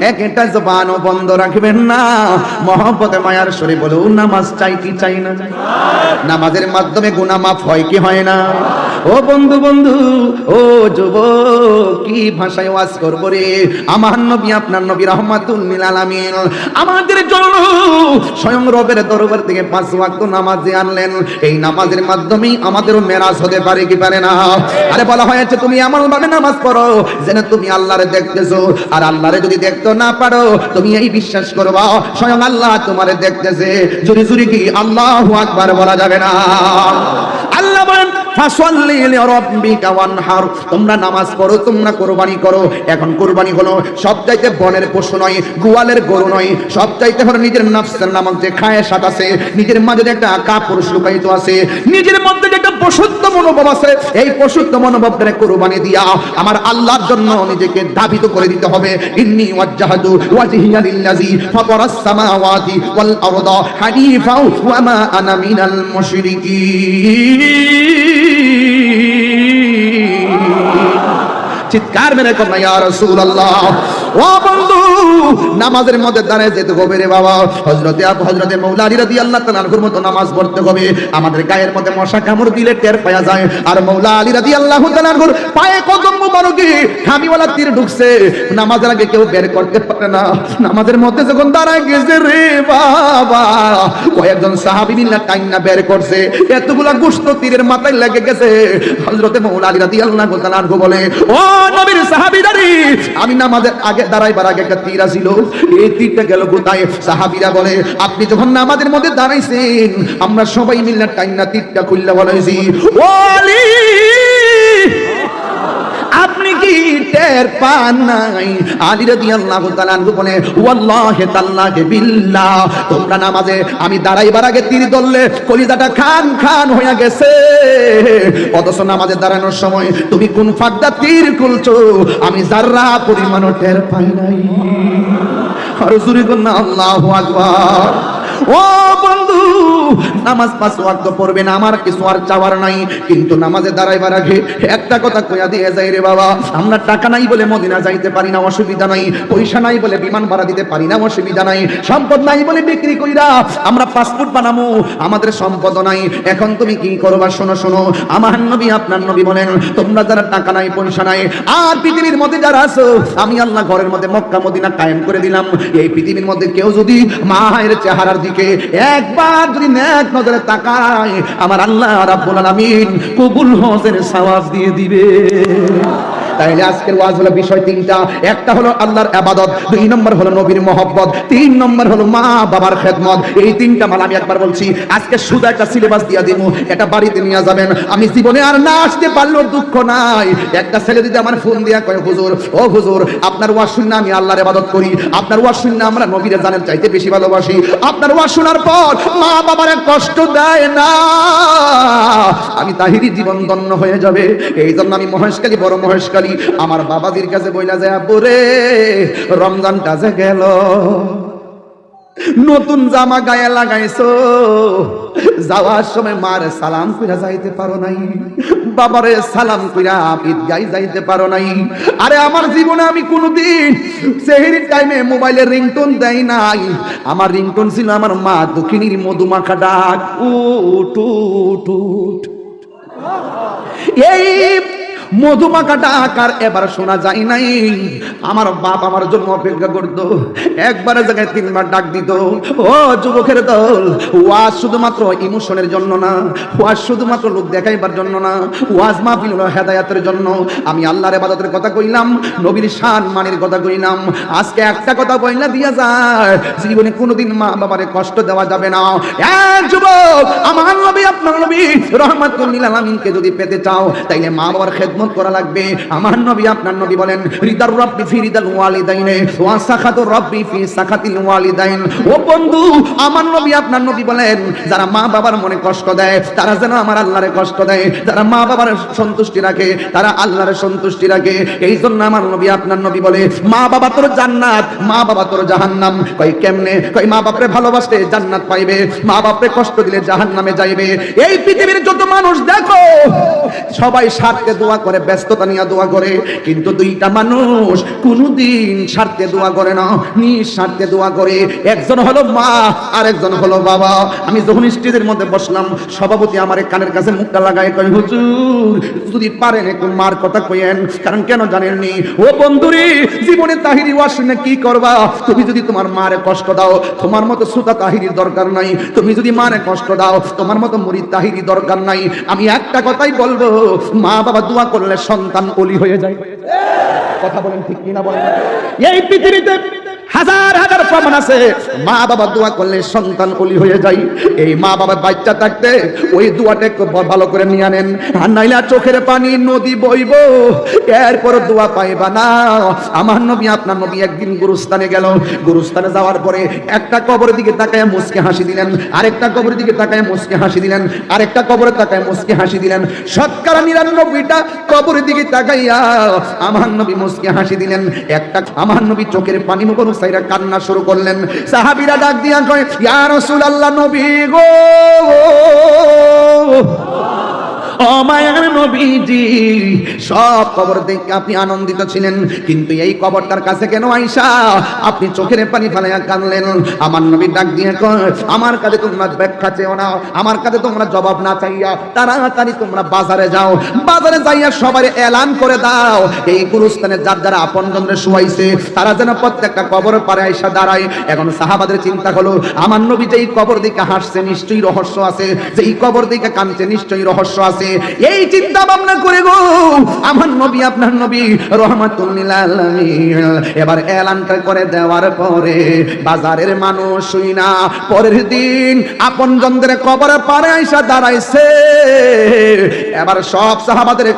একটা জবানও বন্ধ রাখবেন না। মহব্বতে, মায়ার সরে বলুন, নামাজ চাই কি চাই না? নামাজের মাধ্যমে গুনাহ মাফ হয় কি হয় না? ও বন্ধু বন্ধু, ও যুব কি ভাষায় ওয়াজ করব রে? আমার নবী, আপনার নবী রহমাতুল লিল আলামিন। আমাদের জন্য স্বয়ং রবের দরবার থেকে পাঁচ ওয়াক্ত নামাজ আনলেন। এই নামাজের মাধ্যমেই আমাদেরও মেরাজ হতে পারে কি পারে না? আরে বলা হয়েছে, তুমি এমন ভাবে নামাজ পড়ো, যেন তুমি আল্লাহরে দেখতেছো। আর আল্লাহরে যদি দেখতে না পারো, তুমি এই বিশ্বাস করবা, স্বয়ং আল্লাহ তোমারে দেখতেছে। জুরি জুরি কি আল্লাহু আকবার বলা যাবে না? আল্লাহ বলেন ফাসল্লি তোমরা নামাজ পড়ো, তোমরা কোরবানি করো। এখন কোরবানি হলো সবচাইতে বনের পশু নয়, গোয়ালের গরু নয়। সবচাইতে হলো নিজের নফসের নামক যে খায় সাত আছে, নিজের মাঝে একটা কাপুরুষ লুকায়িত আছে, নিজের মধ্যে একটা পশুত্ব মনোভাব আছে, এই পশুত্ব মনোভাবটারে কোরবানি দিয়া আমার আল্লাহর জন্য নিজেকে দাবিত করে দিতে হবে। চিৎকার মেরে কন্যা ইয়া রাসূলুল্লাহ, ও বন্ধু, নামাজের মধ্যে দাঁড়ায় যেতে হবে রে বাবা। হযরতে আবু, হযরতে মাওলা আলী রাদিয়াল্লাহু তাআলার মতো নামাজ পড়তে হবে। আমাদের গায়ের মধ্যে মশা কামড় দিলে টের পাওয়া যায়। আর মাওলা আলী রাদিয়াল্লাহু তাআলার পায়ে কদম মুবারকে খামিওয়ালা তীর ঢুকছে। নামাজের আগে কেউ বের করতে পারে না। নামাজের মধ্যে যখন দাঁড়ায় গেছে রে বাবা, কয়েকজন সাহাবী মিল্লা টাইনা বের করছে। এতগুলা গোশত তীরের মাথায় লেগে গেছে। হযরতে মাওলা আলী রাদিয়াল্লাহু তাআলা বলে, ও নবীর সাহাবীদারি। আমি নামাজের আগে দাঁড়াইবার আগে একটা তীর আসিল। এই তীরটা গেল কোথায়? সাহাবিরা বলে আপনি যখন নামাজের মধ্যে দাঁড়াইছেন আমরা সবাই মিলে টাইনা তীরটা খুললে বলেছি ও আলী আপনি কি টের পান নাই? আলী রাদিয়াল্লাহু তাআলা বলে, ওয়াল্লাহি তাআলাকে বিল্লাহ। তোমরা নামাজে, আমি দাঁড়াইবার আগে তীর ধরলে কলিজাটা খান খান হইয়া গেছে। অথচ নামাজে দাঁড়ানোর সময় তুমি কোন ফাঁকটা তীর খুলছো? আমি যাররা পরিমাণও টের পাই নাই। আর জুরি আল্লাহু আকবার। ও বন্ধু, নামাজ পাঁচ ওয়াক্ত পড়বে না, আমার কিছু আর চাওয়ার নাই। কিন্তু নামাজে দাঁড়াইবার আগে একটা কথা কইয়া দিয়ে যাই রে বাবা। আমরা টাকা নাই বলে মদিনা যাইতে পারি না, অসুবিধা নাই। পয়সা নাই বলে বিমান ভাড়া দিতে পারি না, অসুবিধা নাই। সম্পদ নাই বলে বিক্রি কইরা আমরা পাসপোর্ট বানামু, আমাদের সম্পদ নাই। এখন তুমি কি করবা, শোনো শোনো। আমার নবী, আপনার নবী বলেন, তোমরা যারা টাকা নাই, পয়সা নাই, আর পৃথিবীর মধ্যে যারা আছো, আমি আল্লাহ ঘরের মধ্যে মক্কা, মদিনা কায়েম করে দিলাম। এই পৃথিবীর মধ্যে কেউ যদি মায়ের চেহারার দিকে একবার যদি ন্যাক নজরে তাকায় আমার আল্লাহ রাব্বুল আলামিন কবুল হজের সাওয়াজ দিয়ে দিবে। তাইলে আজকের ওয়াজ হলো বিষয় তিনটা। একটা হলো আল্লাহর আবাদত, দুই নম্বর হলো নবীর মহব্বত, তিন নম্বর হলো মা বাবার খেদমত। এই তিনটা মাল আমি একবার বলছি, আজকে শুধু একটা সিলেবাস দিয়া দিব এটা বাড়িতে নিয়ে যাবেন। আমি জীবনে আর না আসতে পারলেও দুঃখ নাই। একটা ছেলে দিদি আমার ফোন দিয়া কয়, হুজুর, ও হুজুর, আপনার ওয়াজ শুনে আমি আল্লাহর আবাদত করি। আপনার ওয়াজ শুনে আমরা নবীর জানের চাইতে বেশি ভালোবাসি। আপনার ওয়াজ শোনার পর মা বাবার কষ্ট দেয় না। আমি তাহিরি জীবন ধন্য হয়ে যাবে। এই জন্য আমি মহেশকালী বড় মহেশকালী আমার বাবাজির কাছে বইলা যায় পরে রমজানটা যে গেল। নতুন জামা গায়ে লাগাইছো। যাওয়ার সময় মার সালাম কইরা যাইতে পারো নাই। বাবারে সালাম কইরা ঈদগায় যাইতে পারো নাই। আরে আমার জীবনে আমি কোনোদিন সেহেরির টাইমে মোবাইলে রিংটোন দেই নাই। আমার রিংটোন ছিল আমার মা দক্ষিণীর মধুমাখা ডাক। উট উট উট এই মধুমাখাটা আকার এবার শোনা যায় নাই। আমার বাপ আমার জন্য অপেক্ষা করত। একবারে জায়গায় তিনবার ডাক দিত, ও যুবকের দল, ওয়াজ শুধুমাত্র ইমোশনের জন্য না, ওয়াজ শুধুমাত্র লোক দেখাইবার জন্য না, ওয়াজ মাহফিল হেদায়াতের জন্য। আমি আল্লাহর ইবাদতের কথা কইলাম, নবীর শান মানের কথা কইলাম। আজকে একটা কথা বইলা দিয়া যায়, জীবনে কোনোদিন মা বাবারে কষ্ট দেওয়া যাবে না। যুবক, আমার নবী, আপনার নবী রহমাতুল্লিল আলামিনকে যদি পেতে চাও, তাইলে মা বাবার খেদমত করা লাগবে। আমার নবী, আপনার নবী বলেন, রিদার রব্বি ফি রিদাল ওয়ালিদাইনে ওয়া সাখাতুর রব্বি ফি সাখাতিল ওয়ালিদাইন। ও বন্ধু, আমার নবী, আপনার নবী বলেন, যারা মা বাবার মনে কষ্ট দেয়, তারা যেন আমার আল্লাহরে কষ্ট দেয়। যারা মা বাবার সন্তুষ্টি রাখে, তারা আল্লাহর সন্তুষ্টি রাখে। এই জন্য আমার নবী, আপনার নবী বলে, মা বাবা তোর জান্নাত, মা বাবা তোর জাহান্নাম। কই কেমনে? কই মা বাপরে ভালোবাসলে জান্নাত পাইবে, মা বাপরে কষ্ট দিলে জাহান্নামে যাইবে। এই পৃথিবীর যত মানুষ, দেখো, সবাই স্বার্থে দোয়া করে ব্যস্ততা নিয়ে দোয়া করে। কিন্তু দুইটা মানুষ কোনোদিন স্বার্থে দোয়া করে না, নিঃস্বার্থে দোয়া করে। একজন হলো মা আর একজন হলো বাবা। আমি যখন স্টেজের মধ্যে বসলাম, সভাপতি আমার কানের কাছে মুখটা লাগায় কই হুজুর, যদি পারেন একটু মার কথা কইেন কারণ কেন জানেননি? ও বন্ধুরে, জীবনে তাহিরি ওয়াশ শুনে কি করবা? তুমি যদি তোমার মারে কষ্ট দাও, তোমার মতো সুতা তাহিরির দরকার নাই। তুমি যদি মারে কষ্ট দাও, তোমার মতো মুড়ি তাহিরি দরকার নাই। আমি একটা কথাই বলব মা বাবা দোয়া করলে সন্তান অলি হয়ে যায়। কথা বলেন ঠিক কিনা বলেন এই পৃথিবীতে আছে। মা বাবা দোয়া করলে সন্তান অলি হয়ে যায়। এই মা বাবার বাচ্চা থাকতে ওই দোয়াটা ভালো করে নিয়ে আনেন। আর চোখের পানি নদী বইব। এরপর দোয়া পাইবা না। আমার নবী, আপনার নবী একদিন গুরুস্থানে গেল। গুরুস্থানে যাওয়ার পরে একটা কবরের দিকে তাকায় মুসকে হাসি দিলেন। আরেকটা কবরের দিকে তাকায় মুসকে হাসি দিলেন। আরেকটা কবরে তাকায় মুসকে হাসি দিলেন। শতকরা নিরানব্বইটা কবরের দিকে তাকাইয়া আমার নবী মুসকে হাসি দিলেন। একটা আমার নবী চোখের পানি মুখ কান্না শুরু করলেন। সাহাবিরা ডাক দিয়া কয় ইয়া রাসূলুল্লাহ নবী গো! অমায়ার নবীজি, সব কবর দেখে আপনি আনন্দিত ছিলেন, কিন্তু এই কবরটার কাছে কেন আইসা? আপনি চোখের পানি আমার নবী ডাক দিয়ে আমার কাছে তোমরা ব্যাখ্যা না, আমার কাছে তোমরা জবাব না চাইয়া, তাড়াতাড়ি তোমরা বাজারে যাও। বাজারে যাইয়া এলান করে দাও। এই গুরুস্থানে যার যারা আপন জনরে শুয়াইছে, তারা যেন প্রত্যেকটা কবর পারে আইসা দাঁড়ায়। এখন সাহাবাদের চিন্তা হলো, আমার নবী যেই কবর দিকে হাসছে, নিশ্চয়ই রহস্য আছে। যেই কবর দিকে কানছে নিশ্চয়ই রহস্য আছে। এই চিন্তা ভাবনা করে গো, আমার নবী, আপনার নবী রহমাতুল্লিল এবার এলানটা করে দেওয়ার পরে বাজারের মানুষ না পরের দিন আপন জনদের কবরে পারে আইসা দাঁড়াইছে। এবার সব সাহাবাদের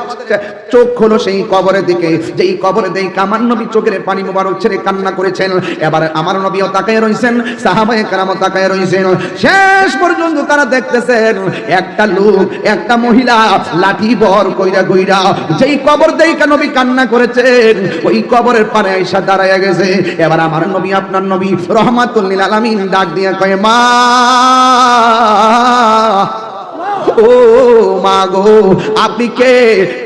চোখ হলো সেই কবরের দিকে, যেই কবরে দেই কামার নবী চোখের পানি মোবারক ছেড়ে কান্না করেছেন। এবার আমার নবীও তাকায় রইছেন সাহাবায়ে কেরামও তাকায় রইছেন। শেষ পর্যন্ত তারা দেখতেছেন, একটা লোক, একটা মহিলা লাঠি বর কইরা কইরা যেই কবর দেই নবী কান্না করেছেন, ওই কবরের পারে গেছে। এবার আমার নবী, আপনার নবী রহমাতুল্লিল আলামিন ডাক দিয়ে কয়, মা, ও মা গো, আপনি কে?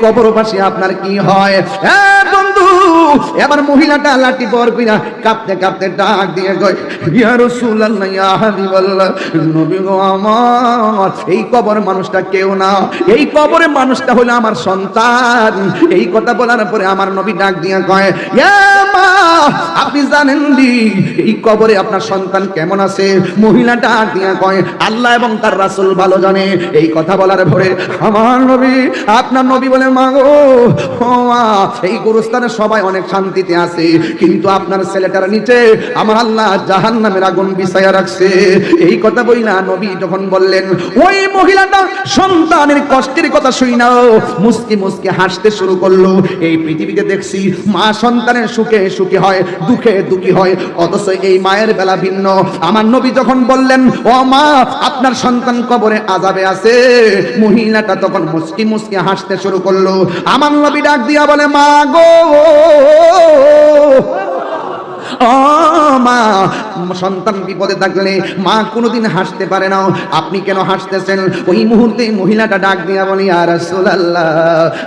কবরবাসী আপনার কি হয়? হ্যাঁ বন্ধু এবার মহিলাটা লাঠি পর কইরা কাঁপতে কাঁপতে ডাক দিয়ে কয়, ইয়া রাসূলুল্লাহ, ইয়া হাবিবাল্লাহ, নবী গো আমার, এই কবর মানুষটা কেউ না। এই কবরে মানুষটা হলো আমার সন্তান। এই কথা বলার পরে আমার নবী ডাক দিয়ে কয়, ইয়া মা, আপনি জানেন দি, এই কবরে আপনার সন্তান কেমন আছে? মহিলাটা ডাক দিয়ে কয়, আল্লাহ এবং তার রাসূল ভালো জানে। এই কথা বলার পরে আমার নবী, আপনার নবী বলে মাগো ও মা, এই গুরুস্থানে সবাই অনেক শান্তিতে আছে, কিন্তু আপনার ছেলেটার নিচে আমার আল্লাহ জাহান নামের আগুন বিছায়া রাখছে। এই কথা বই না নবী যখন বললেন, ওই মহিলাটা সন্তানের কষ্টের কথা শুই না মুসকি মুসকি হাসতে শুরু করল। এই পৃথিবীতে দেখছি মা সন্তানের সুখে সুখী হয়, দুঃখে দুঃখী হয়, অথচ এই মায়ের বেলা ভিন্ন। আমার নবী যখন বললেন, ও মা, আপনার সন্তান কবরে আজাবে আছে? মহিলাটা তখন মুসকি মুসকি হাসতে শুরু করল। আমার নবী ডাক দিয়া বলে, মা গো ও মা, সন্তান বিপদে থাকলে মা কোনোদিন হাসতে পারে না। আপনি কেন হাসতেছেন? ওই মুহূর্তে মহিলাটা ডাক দিয়া বলি আর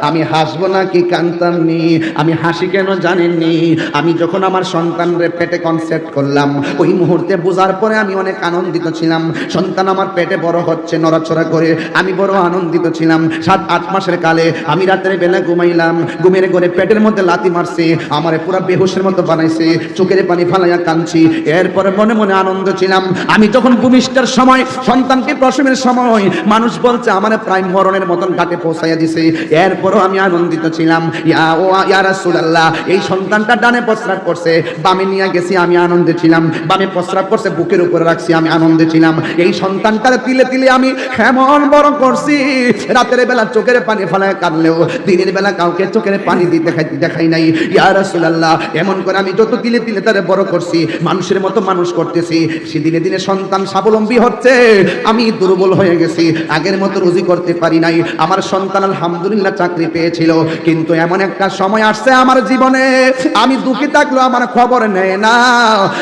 আমি হাসবো না কি কান্তামনি আমি হাসি কেন জানেননি আমি যখন আমার সন্তানরে পেটে কনসেপ্ট করলাম, ওই মুহূর্তে বোঝার পরে আমি অনেক আনন্দিত ছিলাম। সন্তান আমার পেটে বড় হচ্ছে, নড়াচড়া করে আমি বড় আনন্দিত ছিলাম। সাত, আট মাসের কালে আমি রাতের বেলা ঘুমাইলাম। ঘুমের করে পেটের মধ্যে লাতি মারছে, আমার পুরা বেহুশের মতো বানাইছে, চোখের পানি ফালাইয়া কাঁদছি এরপরে মনে মনে আনন্দ ছিলাম। আমি যখন ভূমিষ্ঠের সময়, সন্তানকে প্রসবের সময়, মানুষ বলছে, আমার প্রায় মরণের মতন ঘাটে পৌঁছাইয়া দিছে। এরপরও আমি আনন্দিত ছিলাম। ইয়া, ও, ইয়া রাসূলুল্লাহ, এই সন্তানটা ডানে প্রস্রাব করছে, বামে নিয়ে গেছি, আমি আনন্দে ছিলাম। বামে প্রস্রাব করছে, বুকের উপরে রাখছি, আমি আনন্দে ছিলাম। এই সন্তানটারে তিলে তিলে আমি এমন বড় করছি। রাতের বেলা চোখের পানি ফেলায় কাঁদলেও, দিনের বেলা কাউকে চোখের পানি দিতে দেখাই নাই। ইয়া রাসূলুল্লাহ, এমন করে আমি যত তিলে তিলে তারে বড় করছি মানুষের মতো মানুষ করতেছি। সে দিনে দিনে সন্তান স্বাবলম্বী হচ্ছে। আমি দুর্বল হয়ে গেছি। আগের মতো রুজি করতে পারি নাই। আমার সন্তান আলহামদুলিল্লাহ চাকরি পেয়েছিল। কিন্তু এমন একটা সময় আসছে আমার জীবনে। আমি দুঃখী থাকলেও আমার খবর নেয় না।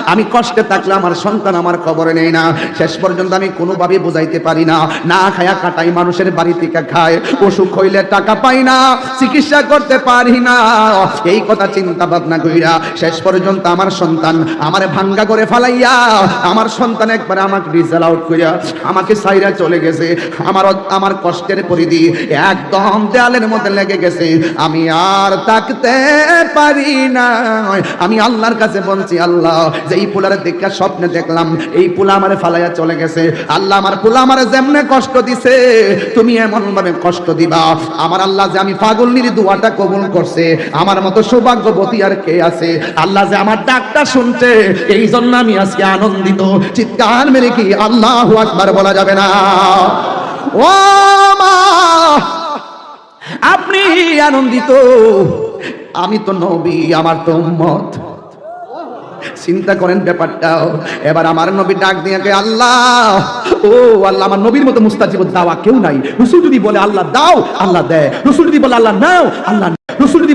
আমি কষ্টে থাকলে আমার সন্তান আমার খবর নেয় না। শেষ পর্যন্ত আমি কোনোভাবে বুঝাইতে পারি না। না খায়া কাটাই মানুষের বাড়ি থেকে খায়। অসুখ হইলে টাকা পাই না। চিকিৎসা করতে পারি না। এই কথা চিন্তা ভাবনা কইরা শেষ পর্যন্ত আমার সন্তান আমার ভাঙ্গা করে ফালাইয়া আমার সন্তান একবার আমাকে রিজাল আউট কইরা আমাকে সাইরা চলে গেছে। আমার আমার কষ্টের পরিধি একদম দেয়ালের মধ্যে লেগে গেছে। আমি আর তাকতে পারি না আমি আল্লাহর কাছে বলছি, আল্লাহ যে এই পোলার দেখা স্বপ্নে দেখলাম, এই পোলা আমার ফালাইয়া চলে গেছে। আল্লাহ আমার পোলা আমার যেমনে কষ্ট দিছে, তুমি এমন ভাবে কষ্ট দিবা। আমার আল্লাহ যে আমি পাগলনির দোয়াটা কবুল করছে, আমার মতো সৌভাগ্যবতী আর কে আছে? আল্লাহ যে আমার ডাকটা শুনছে এই জন্য আমি আজকে আনন্দিত। চিৎকার মেরে কি আল্লাহ আকবার বলা যাবে না। ও মা, আপনি আনন্দিত। আমি তো নবী, আমার তো উম্মত। চিন্তা করেন ব্যাপারটাও। এবার আমার নবী ডাক দিয়ে আল্লাহ, ও আল্লাহ, আমার নবীর মতো মুস্তাজিব দাওয়া কেউ নাই। রসুল যদি বলে আল্লাহ দাও, আল্লাহ দেয়। রসুল যদি বলে আল্লাহ নাও, আল্লাহ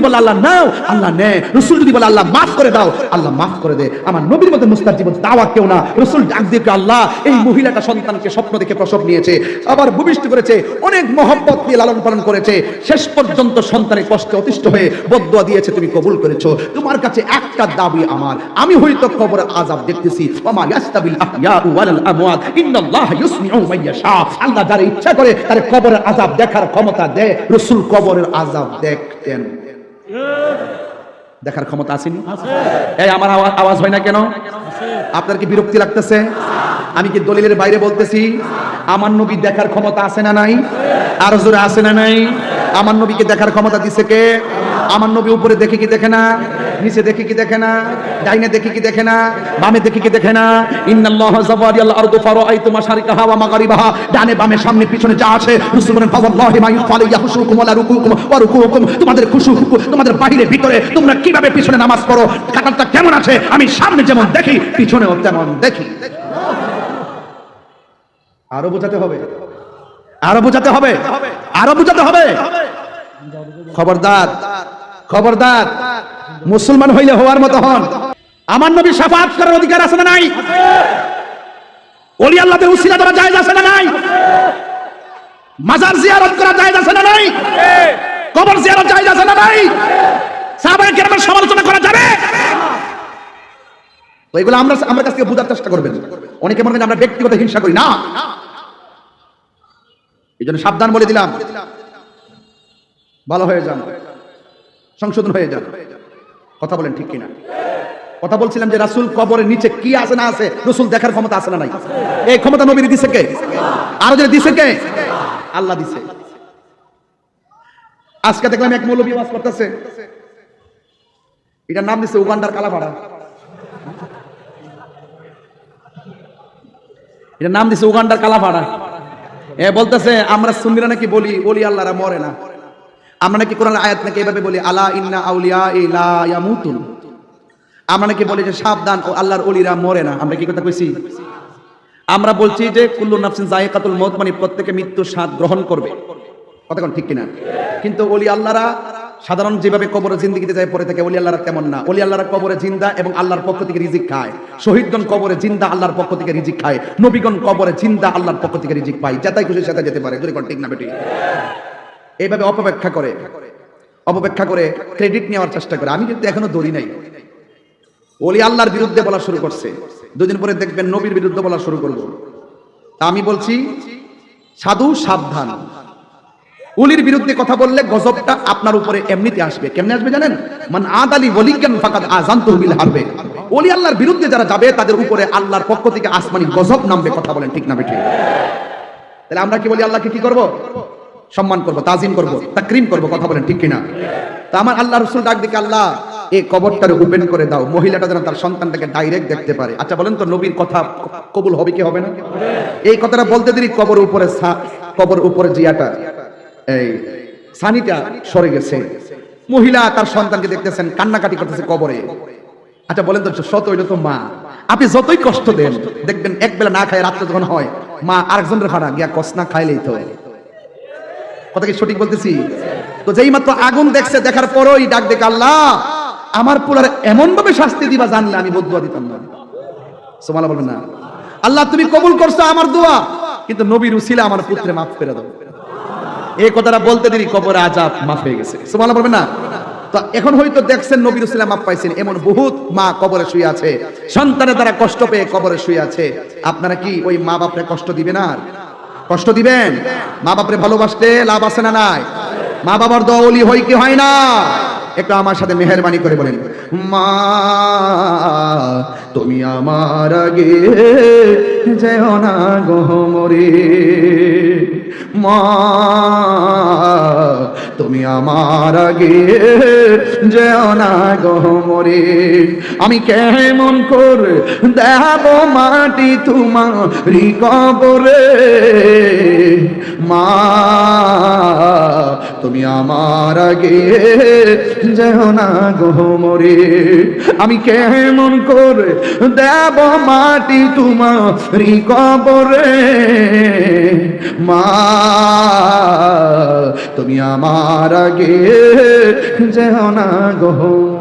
বলে আল্লাহ নাও, আল্লাহ নেয় রসুল যদি বলে আল্লাহ মাফ করে দাও, আল্লাহ মাফ করে দে। আমার নবীর মতো মুস্তাজিব দাওয়া কেউ না। রসুল ডাক দিয়ে আল্লাহ, এই মহিলাটা সন্তানকে স্বপ্ন দেখে প্রসব নিয়েছে, আবার ভূমিষ্ঠ করেছে, অনেক মহব্বত দিয়ে লালন পালন করেছে। শেষ পর্যন্ত সন্তানের কষ্টে অতিষ্ঠ হয়ে বদুয়া দিয়েছে, তুমি কবুল করেছ। তোমার কাছে একটা দাবি আমার। আমি হয়তো কবর আজাব দেখতেছি। ওমা ইয়াস্তাবিল আহইয়া ওয়াল আমওয়াত। ইন্নাল্লাহ ইউসমিউ মান ইয়াশা। আল্লাহ যার ইচ্ছা করে তার কবরের আজাব দেখার ক্ষমতা দেয় রাসূল কবরের আজাব দেখতেন। দেখার ক্ষমতা আসেনি? এই আমার আওয়া- আওয়াজ হয় না কেন? আপনার কি বিরক্তি লাগতেছে? আমি কি দলিলের বাইরে বলতেছি? আমার নবী দেখার ক্ষমতা আছে না নাই? আর জোরে আসে না নাই? আমার নবীকে দেখার ক্ষমতা দিছে কে? আমার নবী উপরে দেখে কি দেখে না? নিচে দেখে কি দেখে না? ডাইনে দেখে কি দেখে না? বামে দেখে কি দেখে না? ইন্নাল্লাহ জাওয়ারিয়াল আরদু ফারাআইতু মাশারিকাহা ওয়া মাগারিবাহা। ডানে বামে সামনে পিছনে যা আছে রাসূল বলেন, ফাওয়াল্লাহি মা ইউফালু ইয়াহশুকুম ওয়া রুকুকুম ওয়া রুকুকুম। তোমাদের খুশু, তোমাদের বাইরে ভিতরে তোমরা কীভাবে পিছনে নামাজ পড়ো? কাতারটা কেমন আছে? আমি সামনে যেমন দেখি, পিছনেও তেমন দেখি। আরও বোঝাতে হবে। আরও বোঝাতে হবে। আরও বোঝাতে হবে। খবরদার খবরদার। মুসলমান হইলে হওয়ার মতো হন। আমার নবী সাফাত করার অধিকার আছে না নাই? ওলি আল্লাহদের উসিলা ধরা যায় আছে না নাই? মাজার জিয়ারত করা যায় আছে না নাই? কবর জিয়ারত যায় আছে না নাই? সাহাবায়ে কেরামের সমালোচনা করা যাবে? তো এগুলো আমরা আমার কাছ থেকে বোঝার চেষ্টা করবেন। অনেকে মনে করেন আমরা ব্যক্তিগত হিংসা করি। না। এই জন্য সাবধান বলে দিলাম। ভালো হয়ে যান। সংশোধন হয়ে যান। কথা বলেন ঠিক কিনা? কথা বলছিলাম যে রাসূল কবরের নিচে কি আছে না আছে, রাসূল দেখার ক্ষমতা আছে না নাই? এই ক্ষমতা নবীর দিছে কে? আরও যে দিছে কে? আল্লাহ দিছে। আজকে দেখলাম এক মৌলবী ওয়াজ করতেছে। এটার নাম দিছে উগান্ডার কালাপাড়া। এটার নাম দিছে উগান্ডার কালাপাড়া। এ বলতেছে, আমরা সুন্নিরা নাকি বলি বলি আল্লাহরা মরে না। আমরা নাকি কোরআন আয়াত নাকি এভাবে বলি, আলা ইন্না আউলিয়া ইলা ইয়ামুতুন আমরা নাকি বলি যে, সাবধান ও আল্লাহর ওলিরা মরে না আমরা কি কথা কইছি? আমরা বলছি যে, কুল্লু নাফসিন জায়কাতুল মউত মানে প্রত্যেকে মৃত্যু স্বাদ গ্রহণ করবে। কথা কোন ঠিক কিনা? কিন্তু ওলি আল্লাহরা সাধারণ যেভাবে কবরে জিন্দিগিতে যায় পড়ে থাকে ওলি আল্লাহরা তেমন না। ওলি আল্লাহরা কবরে জিন্দা এবং আল্লাহর পক্ষ থেকে রিজিক খায়। শহীদগণ কবরে জিন্দা, আল্লাহর পক্ষ থেকে রিজিক খায়। নবীগণ কবরে জিন্দা, আল্লাহর পক্ষ থেকে রিজিক পায়। যাতাই খুশি সেটা যেতে পারে। যদি ঠিক না বেটি এইভাবে অপব্যাখ্যা করে অপব্যাখ্যা করে ক্রেডিট নেওয়ার চেষ্টা করে। আমি কিন্তু এখনও দৌড়ি নাই। ওলি আল্লাহর বিরুদ্ধে বলা শুরু করছে। দুদিন পরে দেখবেন নবীর বিরুদ্ধে বলা শুরু করব। আমি বলছি, সাধু সাবধান। উলির বিরুদ্ধে কথা বললে গজবটা আপনার উপরে এমনিতে আসবে। কেমনে আসবে জানেন? মান আদালি ওলিজ্ঞান ফাকাদ আজান তহবিল হারবে। ওলি আল্লাহর বিরুদ্ধে যারা যাবে, তাদের উপরে আল্লাহর পক্ষ থেকে আসমানি গজব নামবে কথা বলেন ঠিক না বেঠি তাহলে আমরা কি বলি আল্লাহকে কি করব? সম্মান করব, তাজিম করব, তাকরিম করব, কথা বলেন ঠিক কিনা? তা আমার আল্লাহ রসুল ডাক দিকে, আল্লাহ, এই কবরটারে ওপেন করে দাও। মহিলাটা যেন তার সন্তানটাকে ডাইরেক্ট দেখতে পারে। আচ্ছা বলেন তো, নবীর কথা কবুল হবে কি হবে না? এই কথাটা বলতে দেরি, কবর উপরে কবর উপরে জিয়াটা, এই সানিটা সরে গেছে। মহিলা তার সন্তানকে দেখতেছেন, কান্নাকাটি করতেছে কবরে। আচ্ছা বলেন তো সত হইল তো মা। আপনি যতই কষ্ট দেন, দেখবেন এক বেলা না খায়, রাত্রে যখন হয়, মা আরেকজনের খানা গিয়া কষ্ট না খাইলেই তো। কথা কি সঠিক বলতেছি? তো যেই মাত্র আগুন দেখছে, দেখার পরই ডাক দেখে আল্লাহ, আমার পোলার এমন ভাবে শাস্তি দিবা জানলে আমি বদুয়া দিতাম না। সোমালা বলবেন না। আল্লাহ, তুমি কবুল করছ আমার দোয়া, কিন্তু নবীর উসিলা আমার পুত্রে মাফ করে দাও। এই কথাটা বলতে দেরি, কবরে আজাব মাফ হয়ে গেছে। সুবহানাল্লাহ বলবেন না? তো এখন হয়তো দেখছেন নবীর উসিলা মাফ পাইছেন, এমন বহুত মা কবরে শুয়ে আছে। সন্তানের দ্বারা কষ্ট পেয়ে কবরে শুয়ে আছে। আপনারা কি ওই মা বাপরে কষ্ট দিবেন আর? কষ্ট দিবেন? মা বাপরে ভালোবাসতে লাভ আছে না নাই? মা বাবার দলি হয় কি হয় না? একটু আমার সাথে মেহরবানি করে বলেন। মা, তুমি আমার আগে যেও না গহমরে মা, তুমি আমার আগে যেও না গহমরে আমি কেমন করে দেব মাটি তোমারি কবরে। মা, তুমি আমার আগে যেও না গহমরে আমি কেমন করে দেব মাটি তোমারি কবরে। মা তুমি আমার আগে যেও না গহমরে